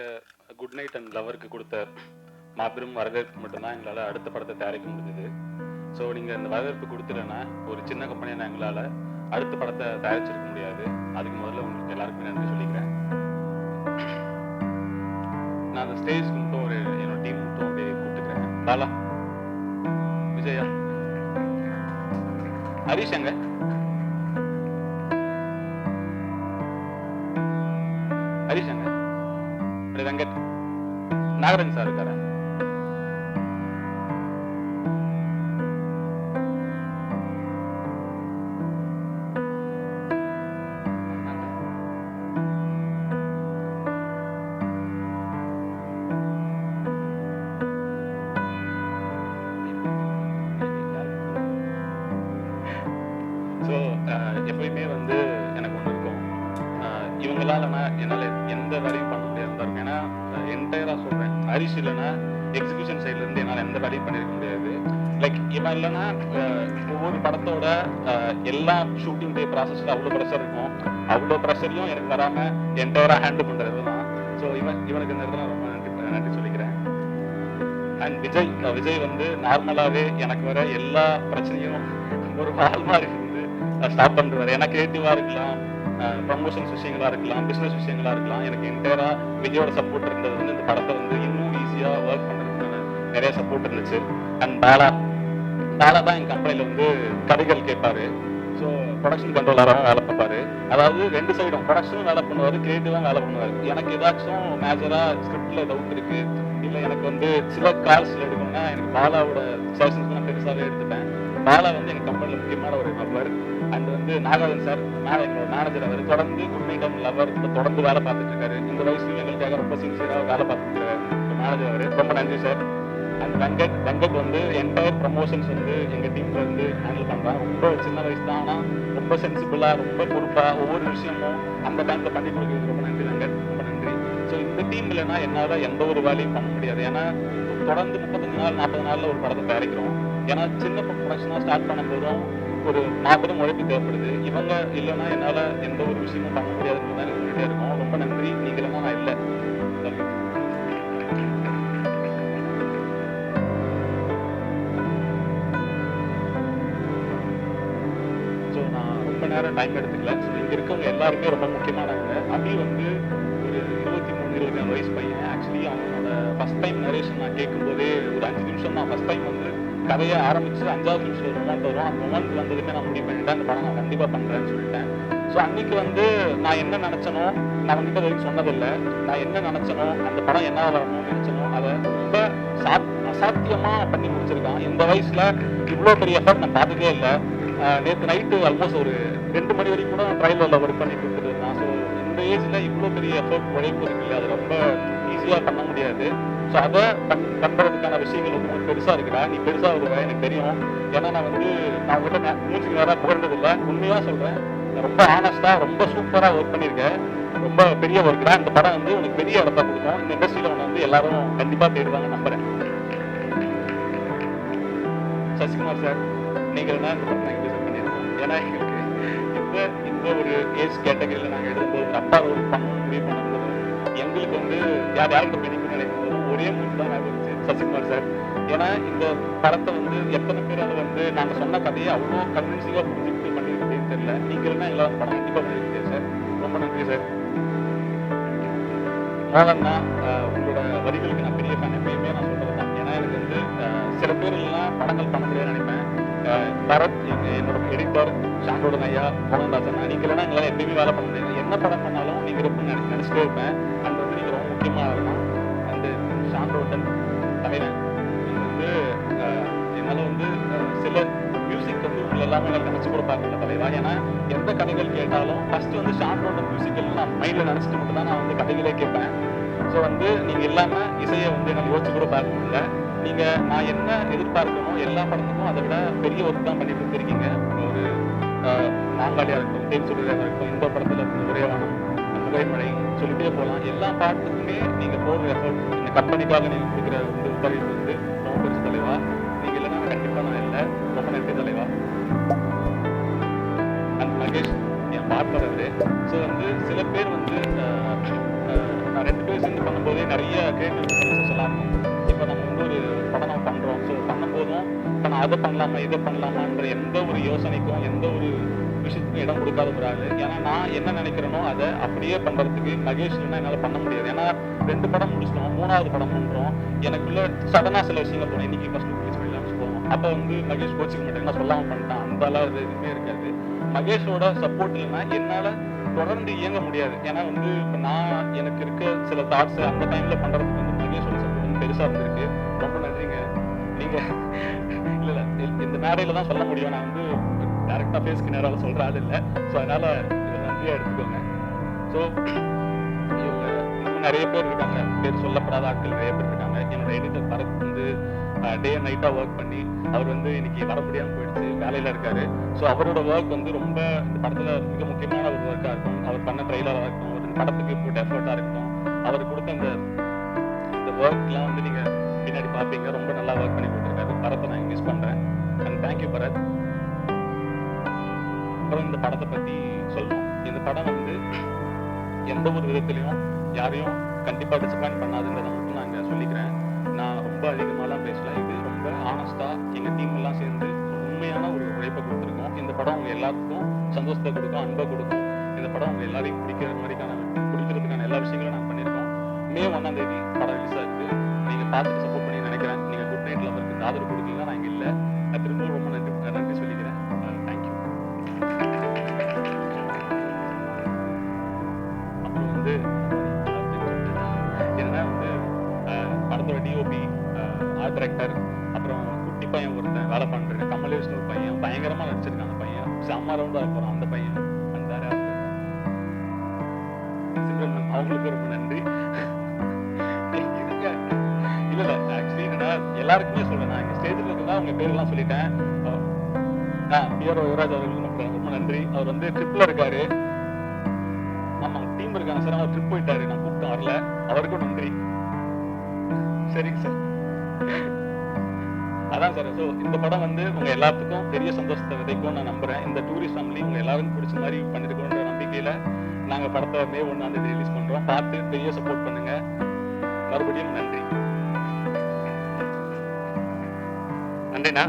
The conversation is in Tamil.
நீங்கள் குட் நைட் அண்ட் லவருக்கு கொடுத்த மாபெரும் வரவேற்பு மட்டும்தான் எங்களால் அடுத்த படத்தை தயாரிக்க முடிஞ்சது. ஸோ நீங்கள் இந்த வரவேற்பு கொடுத்துட்டேன்னா ஒரு சின்ன கம்பெனியாக எங்களால் அடுத்த படத்தை தயாரிச்சிருக்க முடியாது. அதுக்கு முதல்ல உங்களுக்கு எல்லாருக்குமே நன்றி சொல்லிக்கிறேன். நான் அந்த ஸ்டேஜ் மட்டும் ஒரு என்னோட டீம் மட்டும் அப்படியே கூப்பிட்டுக்கிறேன். பாலா. விஜயா. ஹரிஷ் எங்க? நாகரன் சார் இருக்காரா? Uh, எப்பயுமே வந்து எனக்கு ஒன்று இருக்கும். Uh, இவங்களால என்னால் எந்த வேலையும் பண்ண முடியாது தான் இருக்கும் ஏன்னா uh, என்டையராக சொல்கிறேன் ஹரிஷ் இல்லைன்னா எக்ஸிபிஷன் சைட்லேருந்து என்னால் எந்த வேலையும் பண்ணியிருக்க முடியாது. லைக் இவன் இல்லைன்னா ஒவ்வொரு படத்தோட அஹ், எல்லா ஷூட்டிங் டே ப்ராசஸ்ல அவ்வளோ ப்ரெஷர் இருக்கும். அவ்வளோ ப்ரெஷரையும் எனக்கு வராம என்டையராக ஹேண்டில் பண்றது தான் ஸோ இவன் இவனுக்கு இந்த இடத்துல ரொம்ப நன்றி நன்றி சொல்லிக்கிறேன். அண்ட் விஜய் விஜய் வந்து நார்மலாவே எனக்கு வர எல்லா பிரச்சனையும் ஒரு மாதிரி ஸ்டாப் பண்றாரு ஏன்னா கிரியேட்டிவா இருக்கலாம். ப்ரமோஷன்ஸ் விஷயங்களா இருக்கலாம் பிசினஸ் விஷயங்களா இருக்கலாம். எனக்கு என்டையரா விஜயோட சப்போர்ட் இருந்தது வந்து இந்த படத்தை வந்து இன்னும் ஈஸியா ஒர்க் பண்றதுக்கான நிறைய சப்போர்ட் இருந்துச்சு. அண்ட் பேலா பேலா தான் என் கம்பெனில வந்து கதைகள் கேட்பாரு. ஸோ ப்ரொடக்ஷன் கண்ட்ரோலராக வேலை பார்ப்பாரு. அதாவது ரெண்டு சைடும் ப்ரொடக்ஷனும் வேலை பண்ணுவாரு கிரியேட்டிவாக வேலை பண்ணுவாரு. எனக்கு ஏதாச்சும் மேஜரா ஸ்கிரிப்ட்ல டவுட் இருக்கு இல்லை எனக்கு வந்து சில கால்ஸ்ல எடுக்கணும்னா எனக்கு பாலாவோட சஜஷன்ஸ் நான் பெருசாவே எடுத்துட்டேன் பாலா வந்து எங்கள் கம்பெனில முக்கியமான ஒரு நபர் அண்ட் வந்து நாகாதன் சார் மேலே எங்களோட மேனேஜர் அவர் தொடர்ந்து குட் நைட் லவர் தொடர்ந்து வேலை பார்த்துட்டு இருக்காரு. இந்த வயசுலையும் எங்களுக்காக ரொம்ப சின்சியராக வேலை பார்த்துட்டு இருக்காரு. மேனேஜர் அவர் ரொம்ப நன்றி சார் அண்ட் வெங்கட் வெங்கட் வந்து என்டையர் ப்ரமோஷன்ஸ் வந்து எங்கள் டீம்ல இருந்து ஹேண்டில் பண்ணுறேன் ரொம்ப சின்ன வயசு தான் ஆனால் ரொம்ப சென்சிபிளாக ரொம்ப பொறுப்பாக ஒவ்வொரு விஷயமும் அந்த டைம்ல பண்ணி கொடுக்குறது ரொம்ப நன்றி. டீம் இல்லைன்னா என்னால எந்த ஒரு வேலையும் பண்ண முடியாது. ஏன்னா தொடர்ந்து முப்பத்தஞ்சு நாள் நாற்பது நாள்ல ஒரு படத்தை தயாரிக்கிறோம். ஏன்னா சின்ன ப்ரொடக்ஷனா ஸ்டார்ட் பண்ணும்போதும் ஒரு மாபெரும் உழைப்பு தேவைப்படுது. இவங்க இல்லைன்னா என்னால எந்த ஒரு விஷயமும் பண்ண முடியாதுன்னு தான் எனக்கு சொல்லிட்டே இருக்கும். ரொம்ப நன்றி. நீங்க நான் இல்லை. ஸோ நான் ரொம்ப நேரம் டைம் எடுத்துக்கல. ஸோ இங்கே இருக்கவங்க எல்லாருமே ரொம்ப முக்கியமானவங்க. அபி வந்து வயசு பையன் ஆக்சுவலி அவனோட ஃபர்ஸ்ட் டைம் நரேஷன் நான் கேட்கும்போதே ஒரு அஞ்சு நிமிஷம் தான் ஃபர்ஸ்ட் டைம் வந்து. கதையை ஆரம்பிச்சு அஞ்சாவது நிமிஷம் ஒரு மொமெண்ட் வரும் அந்த மொமெண்ட் வந்ததுமே நான் முடிவு பண்ணிட்டேன். அந்த படம் நான் கண்டிப்பாக பண்ணுறேன்னு சொல்லிட்டேன். ஸோ அன்னைக்கு வந்து நான் என்ன நினச்சனோ நான் கண்டிப்பாக வரைக்கும் சொன்னதில்லை. நான் என்ன நினச்சனோ அந்த படம் என்ன வரணும்னு நினச்சனோ அதை ரொம்ப சாத் அசாத்தியமாக பண்ணி முடிச்சிருக்கான். இந்த வயசில் இவ்வளோ பெரிய எஃபர்ட் நான் பார்த்ததே இல்லை. நேற்று நைட்டு ஆல்மோஸ்ட் ஒரு ரெண்டு மணி வரைக்கும் கூட ட்ரைலரில் ஒர்க் பண்ணிட்டு இருக்கிறது ஏஜில் இவ்வளோ பெரிய எஃபர்ட் உழைப்பு இருக்கு இல்லையா அது ரொம்ப ஈஸியாக பண்ண முடியாது. ஸோ அதை பண் பண்ணுறதுக்கான விஷயங்கள் வந்து உங்களுக்கு பெருசாக இருக்குடா. நீ பெருசாக வருவேன் எனக்கு தெரியும். ஏன்னா நான் வந்து நான் உங்கள்கிட்ட மூச்சுக்கு நேராக புகழ்ந்ததில்லை. உண்மையாக சொல்கிறேன் ரொம்ப ஆனஸ்டாக ரொம்ப சூப்பராக ஒர்க் பண்ணியிருக்கேன் ரொம்ப பெரிய ஒர்க் தான். இந்த படம் வந்து உனக்கு பெரிய இடத்த கொடுக்கும். இந்த இண்டஸ்ட்ரியில் உன்னை வந்து எல்லாரும் கண்டிப்பாக தேடுவாங்க. நம்புறேன். சசிகுமார் சார் நீங்கள் என்ன இந்த படம் பண்ணியிருக்கோம் ஏன்னா எங்களுக்கு இந்த இந்த ஒரு ஏஜ் கேட்டகரியில் நாங்கள் எழுதும்போது ஒரு அப்பா பண்ணணும் முடிவு பண்ணும்போது எங்களுக்கு வந்து யார் யாருக்கு பெனிக்கும் நினைக்கும் ஒரே முடிவு தான் நான் இருந்துச்சு சசிகுமார் சார் ஏன்னா இந்த படத்தை வந்து எத்தனை பேர் அதை வந்து நாங்கள் சொன்ன கதையை அவ்வளோ கன்வின்சிங்காக புரிஞ்சுக்கிட்டு பண்ணியிருக்கேன்னு தெரியல. நீங்கள் என்ன எங்களால் படம் கண்டிப்பாக பண்ணியிருக்கீங்க சார் ரொம்ப நன்றி சார் மோகன்னா உங்களோட வரிகளுக்கு நான் பெரிய ஃபேன் எப்பயுமே நான் சொல்றது தான் ஏன்னா எனக்கு வந்து சில பேர் எல்லாம் படங்கள் பண்ண முடியாது நினைப்பேன். பரத் எங்க என்னோட எடிட்டர் ஷாண்டோட ஐயா மோகன்தாசன் நீங்க இல்லைன்னா எங்களால் எப்பயுமே வேலை பண்ண முடியாது. என்ன படம் பண்ணாலும் நீங்க இருப்பீங்க நினை நினைச்சிட்டே இருப்பேன். அந்த வந்து நீங்க ரொம்ப முக்கியமா இருக்கலாம் அந்த ஷாண்டோடன் தலைவன் நீங்க வந்து ஆஹ் என்னால வந்து சில மியூசிக் வந்து உங்களை எல்லாமே என்னால் நினைச்சு கூட பார்க்கல தலைவா. ஏன்னா எந்த கதைகள் கேட்டாலும் ஃபர்ஸ்ட் வந்து ஷாண்டோட மியூசிக்கல் நான் மைண்ட்ல நினைச்சிட்டு மட்டும் தான் நான் வந்து கதைகளே கேட்பேன். ஸோ வந்து நீங்கள் இல்லாமல் இசையை வந்து நம்ம யோசிச்சு கூட பார்க்க முடியல நீங்கள் நான் என்ன எதிர்பார்க்கணும் எல்லா படத்துக்கும் அதை விட பெரிய ஒர்க் தான் பண்ணிட்டு இருந்திருக்கீங்க. ஒரு ஆஹ், இருக்கும் இருக்கட்டும் தேன் சொல்லியாக இருக்கட்டும் இந்த படத்தில் இருந்து ஒரே சொல்லிட்டே போகலாம் எல்லா பாட்டுக்குமே நீங்கள் போடுற எஃபர்ட் இந்த கம்பெனிக்காக நீங்கள் கொடுக்குற வந்து உதவி வந்து ரொம்ப பெருசு தலைவா. நீங்கள் இல்லைன்னா கண்டிப்பாக நான் இல்லை. ரொம்ப நன்றி தலைவா. அண்ட் மகேஷ் என் பார்ட்னர் ஸோ வந்து சில பேர் வந்து நான் ரெண்டு நிறைய கிரியேட்டிவ் இருக்கும் இப்போ நம்ம வந்து ஒரு படம் பண்ணுறோம் ஸோ பண்ணும்போதும் இப்போ நான் அதை பண்ணலாமா இதை பண்ணலாமான்ற எந்த ஒரு யோசனைக்கும் எந்த ஒரு விஷயத்துக்கும் இடம் கொடுக்காத ஒரு ஆள். ஏன்னா நான் என்ன நினைக்கிறேனோ அதை அப்படியே பண்ணுறதுக்கு மகேஷ் என்னால் பண்ண முடியாது. ஏன்னா ரெண்டு படம் முடிச்சிட்டோம் மூணாவது படம் பண்ணுறோம் எனக்குள்ள சடனாக சில விஷயங்கள் போனோம் இன்னைக்கு ஃபஸ்ட்டு போலீஸ் வெளியாம போவோம் அப்போ வந்து மகேஷ் கோச்சிக்க மாட்டேன் நான் சொல்லாமல் பண்ணிட்டேன். அந்த அளவு எதுவுமே இருக்காது. மகேஷோட சப்போர்ட் இல்லைன்னா என்னால் தொடர்ந்து இயங்க முடியாது. ஏன்னா வந்து நான் எனக்கு இருக்க சில தாட்ஸ் அந்த டைம்ல பண்றதுக்கு வந்து மகேஷோட பெருசா இருந்திருக்கு. ரொம்ப நன்றிங்க. நீங்க இல்ல இல்ல. இந்த- மேடையில தான் சொல்ல முடியும். நான் வந்து டேரக்டா ஃபேஸ்க்கு நேரால சொல்ற ஆள் இல்ல. ஸோ அதனால இதை நன்றியா எடுத்துக்கோங்க. ஸோ நிறைய பேர் இருக்காங்க. பேர் சொல்லப்படாத ஆட்கள் நிறைய பேர் இருக்காங்க. என்னோட எடிட்டர் பரத் வந்து டே அண்ட் நைட்டா ஒர்க் பண்ணி அவர் வந்து இன்னைக்கு வர முடியாம போயிடுச்சு வேலையில இருக்காரு. ஸோ அவரோட ஒர்க் வந்து ரொம்ப இந்த படத்துல மிக முக்கியமான ஒரு ஒர்க்கா இருக்கும். அவர் பண்ண ட்ரெய்லரா இருக்கும் ஒரு படத்துக்கு போட்ட எஃபர்ட்டாக இருக்கும் அவர் கொடுத்த அந்த இந்த ஒர்க்லாம் வந்து நீங்க பின்னாடி பார்ப்பீங்க ரொம்ப நல்லா ஒர்க் பண்ணி கொடுத்துருக்காரு. பரத்தை நான் மிஸ் பண்றேன். And thank you Bharath. அப்புறம் இந்த படத்தை பத்தி சொல்லணும். இந்த படம் வந்து எந்த ஒரு விதத்திலையும் யாரையும் கண்டிப்பா டிசப்பாயிண்ட் பண்ணாதுன்றதை மட்டும் நான் இங்க சொல்லிக்கிறேன். நான் ரொம்ப அதிகமாலாம் பேசல. இது ரொம்ப ஆனஸ்டா எங்க டீம் எல்லாம் சேர்ந்து உண்மையான ஒரு உழைப்பை கொடுத்துருக்கோம். இந்த படம் உங்க எல்லாத்துக்கும் சந்தோஷத்தை கொடுக்கும் அன்பை கொடுக்கும். இந்த படம் உங்க எல்லாரையும் பிடிக்கிற மாதிரிக்கான பிடிக்கிறதுக்கான எல்லா விஷயங்களும் நான் பண்ணியிருக்கோம் மே ஒன்றாம் தேதி படம் ரிலீஸ் ஆகுது நீங்க பார்த்துட்டு சப்போர்ட் பண்ணி நினைக்கிறேன். நீங்க குட் நைட் லவருக்கு இந்த ஆதரவு கொடுக்கல நான் இங்க இல்லை. நான் திரும்பவும் ரொம்ப நன்றி நன்றி சொல்லிக்கிறேன். தேங்க்யூ அப்புறம் வந்து என்னன்னா வந்து படத்தோட டிஓபி ஆர்ட் டைரக்டர் அப்புறம் குட்டி பையன் ஒருத்தன் வேலை பண்றேன் கமலேஷ்னு ஒரு பையன். பயங்கரமா நடிச்சிருக்கான் அந்த பையன். செம்ம ரவுண்டா இருப்பான் அந்த பையன். அந்த அவங்களுக்கு ரொம்ப நன்றி. எல்லாருக்குமே சொல்றேன். நான் இங்க ஸ்டேஜில் இருக்கா அவங்க பேரெல்லாம் சொல்லிட்டேன். அஹ், ஆ பிஆர்ஓ யுவராஜ் அவர்களுக்கு ரொம்ப- ரொம்ப நன்றி. அவர் வந்து ட்ரிப்ல இருக்காரு. ஆமா டீம் இருக்காங்க சார் அவர் ட்ரிப் போயிட்டாரு. நான் கூப்பிட்டு வரல. அவருக்கும் நன்றி. சரிங்க சார் அதான் சார் ஸோ இந்த படம் வந்து உங்க எல்லாத்துக்கும் பெரிய சந்தோஷத்தை விதைக்கும் நான் நம்புறேன். இந்த டூரிஸ்ட் ஃபேமிலி உங்க எல்லாருக்கும் பிடிச்ச மாதிரி பண்ணிருக்கோன்ற நம்பிக்கையில நாங்க படத்தை மே ஒண்ணாம் தேதி ரிலீஸ் பண்றோம். பார்த்து பெரிய சப்போர்ட் பண்ணுங்க. மறுபடியும் நன்றி. กันด้วยนะ